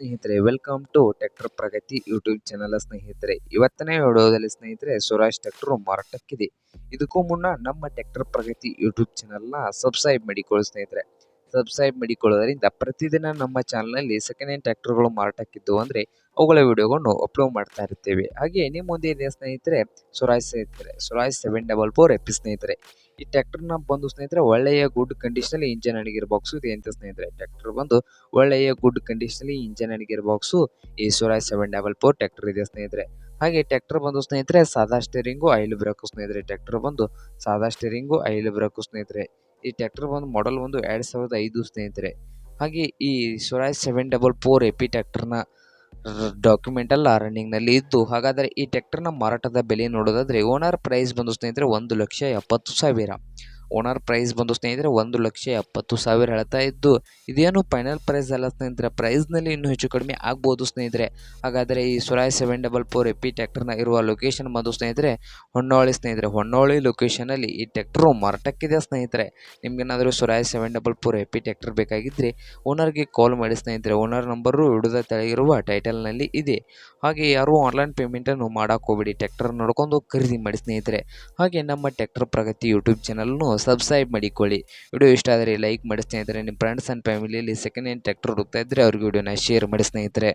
ಸ್ನೇಹಿತರೆ welcome to tractor Pragati YouTube channel ಸ್ನೇಹಿತರೆ. ಇವತ್ತನೇ ವಿಡಿಯೋದಲ್ಲಿ ಸ್ನೇಹಿತರೆ ಸ್ವರಾಜ್ ಟ್ರ್ಯಾಕ್ಟರ್ ಮಾರಾಟಕ್ಕಿದೆ. ಇದಕ್ಕೂ ಮುನ್ನ ನಮ್ಮ ಟ್ರ್ಯಾಕ್ಟರ್ ಪ್ರಗತಿ ಯೂಟ್ಯೂಬ್ ಚಾನಲ್ನ ಸಬ್ಸ್ಕ್ರೈಬ್ ಮಾಡಿಕೊಳ್ಳಿ ಸ್ನೇಹಿತರೆ. ಸಬ್ಸ್ಕ್ರೈಬ್ ಮಾಡಿಕೊಳ್ಳೋದರಿಂದ ಪ್ರತಿದಿನ ನಮ್ಮ ಚಾನಲ್ನಲ್ಲಿ ಸೆಕೆಂಡ್ ಹ್ಯಾಂಡ್ ಟ್ರ್ಯಾಕ್ಟರ್ಗಳು ಮಾರಾಟಕ್ಕಿದ್ದು ಅಂದರೆ ಅವುಗಳ ವಿಡಿಯೋಗಳನ್ನು ಅಪ್ಲೋಡ್ ಮಾಡ್ತಾ ಇರ್ತೇವೆ. ಹಾಗೆ ನಿಮ್ಮ ಮುಂದೆ ಇದೆ ಸ್ನೇಹಿತರೆ ಸುರಾಯ್ ಸ್ನೇಹಿತರೆ Swaraj seven double four AP ಸ್ನೇಹಿತರೆ, ಈ ಟ್ರ್ಯಾಕ್ಟರ್ನ ಬಂದು ಸ್ನೇಹಿತರೆ, ಒಳ್ಳೆಯ ಗುಡ್ ಕಂಡೀಷನಲ್ಲಿ ಇಂಜನ್ ಅಡಿಗಿರ್ ಬಾಕ್ಸು ಇದೆ ಅಂತ ಸ್ನೇಹಿತರೆ ಟ್ರ್ಯಾಕ್ಟರ್ ಬಂದು ಒಳ್ಳೆಯ ಗುಡ್ ಕಂಡೀಷನಲ್ಲಿ ಇಂಜನ್ ಅಡಿಗಿರ್ ಬಾಕ್ಸು ಈ Swaraj seven double four tractor ಇದೆ ಸ್ನೇಹಿತರೆ. ಹಾಗೆ ಟ್ರ್ಯಾಕ್ಟರ್ ಬಂದು ಸ್ನೇಹಿತರೆ, ಸಾದಾ ಸ್ಟೇರಿಂಗು ಐಲ್ ಬ್ರೇಕು ಸ್ನೇಹಿತರೆ ಟ್ರ್ಯಾಕ್ಟರ್ ಬಂದು ಸಾದಾ ಸ್ಟೇರಿಂಗು ಐಲ್ ಬ್ರೇಕು ಸ್ನೇಹಿತರೆ. ಈ ಟ್ಯಾಕ್ಟರ್ ಬಂದು ಮಾಡಲ್ ಒಂದು ಎರಡು ಸಾವಿರದ ಐದು ಸ್ನೇಹಿತರೆ. ಹಾಗೆ ಈ Swaraj seven double four A P ಟ್ಯಾಕ್ಟರ್ನ ಡಾಕ್ಯುಮೆಂಟಲ್ಲ ರನ್ನಿಂಗ್ನಲ್ಲಿ ಇತ್ತು ಹಾಗಾದರೆ ಈ ಟ್ಯಾಕ್ಟರ್ನ ಮಾರಾಟದ ಬೆಲೆ ನೋಡೋದಾದರೆ ಓನರ್ ಪ್ರೈಸ್ ಬಂದು ಸ್ನೇಹಿತರೆ ಒಂದು ಲಕ್ಷ ಎಪ್ಪತ್ತು ಸಾವಿರ. ಓನರ್ ಪ್ರೈಸ್ ಬಂದು ಸ್ನೇಹಿತರೆ ಒಂದು ಲಕ್ಷ ಎಪ್ಪತ್ತು ಸಾವಿರ ಹೇಳ್ತಾ ಇದ್ದು, ಇದೇನು ಫೈನಲ್ ಪ್ರೈಸ್ ಅಲ್ಲ ಸ್ನೇಹಿತರೆ. ಪ್ರೈಸ್ನಲ್ಲಿ ಇನ್ನೂ ಹೆಚ್ಚು ಕಡಿಮೆ ಆಗ್ಬೋದು ಸ್ನೇಹಿತರೆ. ಹಾಗಾದರೆ ಈ Swaraj seven double four A P ಟ್ಯಾಕ್ಟರ್ನ ಇರುವ ಲೊಕೇಶನ್ ಬಂದು ಸ್ನೇಹಿತರೆ, ಹೊನ್ನಾಳಿ ಸ್ನೇಹಿತರೆ. ಹೊನ್ನಾಳಿ ಲೊಕೇಶನಲ್ಲಿ ಈ ಟ್ಯಾಕ್ಟ್ರು ಮಾರಾಟಕ್ಕಿದೆ ಸ್ನೇಹಿತರೆ. ನಿಮ್ಗೇನಾದರೂ Swaraj seven double four AP tractor ಬೇಕಾಗಿದ್ದರೆ ಓನರ್ಗೆ ಕಾಲ್ ಮಾಡಿ ಸ್ನೇಹಿತರೆ. ಓನರ್ ನಂಬರು ಹಿಡಿದ ತೆಳಗಿರುವ ಟೈಟಲ್ನಲ್ಲಿ ಇದೆ. ಹಾಗೆ ಯಾರೂ ಆನ್ಲೈನ್ ಪೇಮೆಂಟನ್ನು ಮಾಡೋಕೆ ಟ್ಯಾಕ್ಟರ್ ನೋಡ್ಕೊಂಡು ಖರೀದಿ ಮಾಡಿ ಸ್ನೇಹಿತರೆ. ಹಾಗೆ ನಮ್ಮ ಟ್ಯಾಕ್ಟರ್ ಪ್ರಗತಿ ಯೂಟ್ಯೂಬ್ ಚಾನಲ್ನು ಸಬ್ಸ್ಕ್ರೈಬ್ ಮಾಡಿಕೊಳ್ಳಿ. ವಿಡಿಯೋ ಇಷ್ಟ ಆದರೆ ಲೈಕ್ ಮಾಡಿ ಸ್ನೇಹಿತರೆ, ನಿಮ್ಮ ಫ್ರೆಂಡ್ಸ್ ಆ್ಯಂಡ್ ಫ್ಯಾಮಿಲಿಯಲ್ಲಿ ಸೆಕೆಂಡ್ ಹ್ಯಾಂಡ್ ಟ್ರ್ಯಾಕ್ಟರ್ ಹುಡುಕ್ತಾ ಇದ್ದರೆ ಅವ್ರಿಗೆ ವಿಡಿಯೋನ ಶೇರ್ ಮಾಡಿ ಸ್ನೇಹಿತರೆ.